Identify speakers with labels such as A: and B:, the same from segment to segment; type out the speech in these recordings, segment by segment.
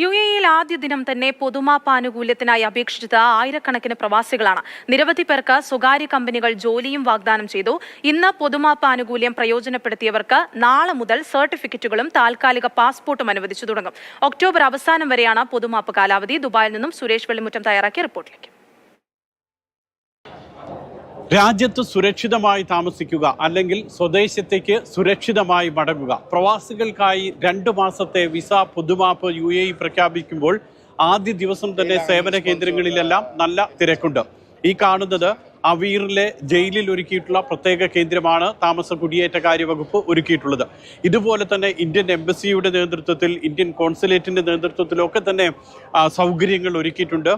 A: U എയിൽ ആദ്യ ദിനം തന്നെ പൊതുമാപ്പ് ആനുകൂല്യത്തിനായി അപേക്ഷിച്ചത് ആയിരക്കണക്കിന് പ്രവാസികളാണ്. നിരവധി പേർക്ക് സ്വകാര്യ കമ്പനികൾ ജോലിയും വാഗ്ദാനം ചെയ്തു. ഇന്ന് പൊതുമാപ്പ് ആനുകൂല്യം പ്രയോജനപ്പെടുത്തിയവർക്ക് നാളെ മുതൽ സർട്ടിഫിക്കറ്റുകളും താൽക്കാലിക പാസ്പോർട്ടും അനുവദിച്ചു തുടങ്ങും. ഒക്ടോബർ അവസാനം വരെയാണ് പൊതുമാപ്പ് കാലാവധി. ദുബായിൽ നിന്നും സുരേഷ് വെള്ളിമുറ്റം തയ്യാറാക്കിയ റിപ്പോർട്ടിലേക്ക്.
B: രാജ്യത്ത് സുരക്ഷിതമായി താമസിക്കുക അല്ലെങ്കിൽ സ്വദേശത്തേക്ക് സുരക്ഷിതമായി മടങ്ങുക. പ്രവാസികൾക്കായി രണ്ട് മാസത്തെ വിസ പൊതുമാപ്പ് യു എ ഇ പ്രഖ്യാപിക്കുമ്പോൾ ആദ്യ ദിവസം തന്നെ സേവന കേന്ദ്രങ്ങളിലെല്ലാം നല്ല തിരക്കുണ്ട്. ഈ കാണുന്നത് അവീറിലെ ജയിലിൽ ഒരുക്കിയിട്ടുള്ള പ്രത്യേക കേന്ദ്രമാണ് താമസ കുടിയേറ്റകാര്യ വകുപ്പ് ഒരുക്കിയിട്ടുള്ളത്. ഇതുപോലെ തന്നെ ഇന്ത്യൻ എംബസിയുടെ നേതൃത്വത്തിൽ ഇന്ത്യൻ കോൺസുലേറ്റിന്റെ നേതൃത്വത്തിലൊക്കെ തന്നെ സൗകര്യങ്ങൾ ഒരുക്കിയിട്ടുണ്ട്.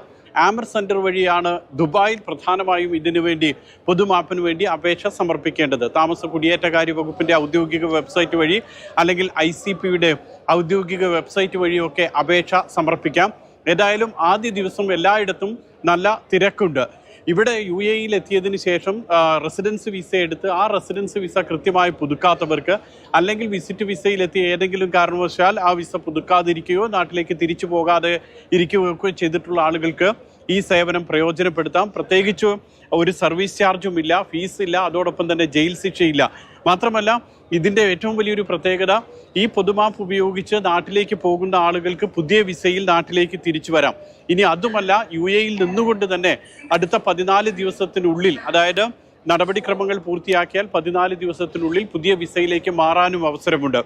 B: ആമർ സെന്റർ വഴിയാണ് ദുബായിൽ പ്രധാനമായും ഇതിനു വേണ്ടി പൊതുമാപ്പിന് വേണ്ടി അപേക്ഷ സമർപ്പിക്കേണ്ടത്. താമസ കുടിയേറ്റകാര്യ വകുപ്പിന്റെ ഔദ്യോഗിക വെബ്സൈറ്റ് വഴി അല്ലെങ്കിൽ ഐ സി പിയുടെ ഔദ്യോഗിക വെബ്സൈറ്റ് വഴിയൊക്കെ അപേക്ഷ സമർപ്പിക്കാം. ഏതായാലും ആദ്യ ദിവസം എല്ലായിടത്തും നല്ല തിരക്കുണ്ട്. ഇവിടെ യു എ ഇയിൽ എത്തിയതിന് ശേഷം റെസിഡൻസ് വിസ എടുത്ത് ആ റെസിഡൻസ് വിസ കൃത്യമായി പുതുക്കാത്തവർക്ക് അല്ലെങ്കിൽ വിസിറ്റ് വിസയിലെത്തിയ ഏതെങ്കിലും കാരണവശാൽ ആ വിസ പുതുക്കാതിരിക്കുകയോ നാട്ടിലേക്ക് തിരിച്ചു പോകാതെ ഇരിക്കുകയൊക്കെ ചെയ്തിട്ടുള്ള ആളുകൾക്ക് ഈ സേവനം പ്രയോജനപ്പെടുത്താം. പ്രത്യേകിച്ച് ഒരു സർവീസ് ചാർജും ഇല്ല ഫീസ് ഇല്ല അതോടൊപ്പം തന്നെ ജയിൽ ശിക്ഷയില്ല. മാത്രമല്ല ഇതിന്റെ ഏറ്റവും വലിയൊരു പ്രത്യേകത ഈ പൊതുമാപ്പ് ഉപയോഗിച്ച് നാട്ടിലേക്ക് പോകുന്ന ആളുകൾക്ക് പുതിയ വിസയിൽ നാട്ടിലേക്ക് തിരിച്ചു വരാം. ഇനി അതുമല്ല യു എയിൽ നിന്നുകൊണ്ട് തന്നെ അടുത്ത പതിനാല് ദിവസത്തിനുള്ളിൽ അതായത് നടപടിക്രമങ്ങൾ പൂർത്തിയാക്കിയാൽ പതിനാല് ദിവസത്തിനുള്ളിൽ പുതിയ വിസയിലേക്ക് മാറാനും അവസരമുണ്ട്.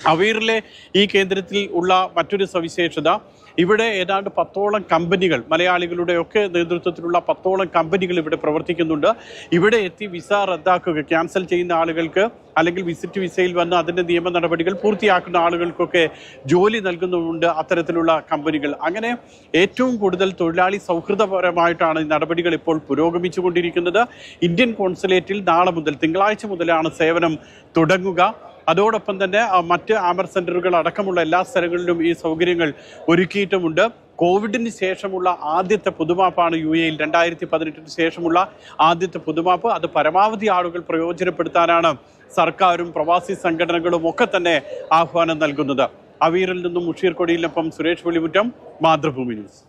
B: അവീറിലെ ഈ കേന്ദ്രത്തിൽ ഉള്ള മറ്റൊരു സവിശേഷത ഇവിടെ ഏതാണ്ട് പത്തോളം കമ്പനികൾ മലയാളികളുടെ ഒക്കെ നേതൃത്വത്തിലുള്ള പത്തോളം കമ്പനികൾ ഇവിടെ പ്രവർത്തിക്കുന്നുണ്ട്. ഇവിടെ എത്തി വിസ റദ്ദാക്കുക ക്യാൻസൽ ചെയ്യുന്ന ആളുകൾക്ക് അല്ലെങ്കിൽ വിസിറ്റ് വിസയിൽ വന്ന് അതിന്റെ നിയമ നടപടികൾ പൂർത്തിയാക്കുന്ന ആളുകൾക്കൊക്കെ ജോലി നൽകുന്നുണ്ട് അത്തരത്തിലുള്ള കമ്പനികൾ. അങ്ങനെ ഏറ്റവും കൂടുതൽ തൊഴിലാളി സൗഹൃദപരമായിട്ടാണ് ഈ നടപടികൾ ഇപ്പോൾ പുരോഗമിച്ചുകൊണ്ടിരിക്കുന്നത് ഇന്ത്യൻ കോൺസുലേറ്റിൽ നാളെ മുതൽ തിങ്കളാഴ്ച മുതലാണ് സേവനം തുടങ്ങുക. അതോടൊപ്പം തന്നെ മറ്റ് ആമർ സെന്ററുകൾ അടക്കമുള്ള എല്ലാ സ്ഥലങ്ങളിലും ഈ സൗകര്യങ്ങൾ ഒരുക്കിയിട്ടുമുണ്ട്. കോവിഡിന് ശേഷമുള്ള ആദ്യത്തെ പുതുമാപ്പാണ് യു എയിൽ രണ്ടായിരത്തി പതിനെട്ടിന് ശേഷമുള്ള ആദ്യത്തെ പുതുമാപ്പ്. അത് പരമാവധി ആളുകൾ പ്രയോജനപ്പെടുത്താനാണ് സർക്കാരും പ്രവാസി സംഘടനകളും ഒക്കെ തന്നെ ആഹ്വാനം നൽകുന്നത്. അവീറിൽ നിന്നും മുഷീർ കൊടിയിലൊപ്പം സുരേഷ് വെളിമുറ്റം മാതൃഭൂമി ന്യൂസ്.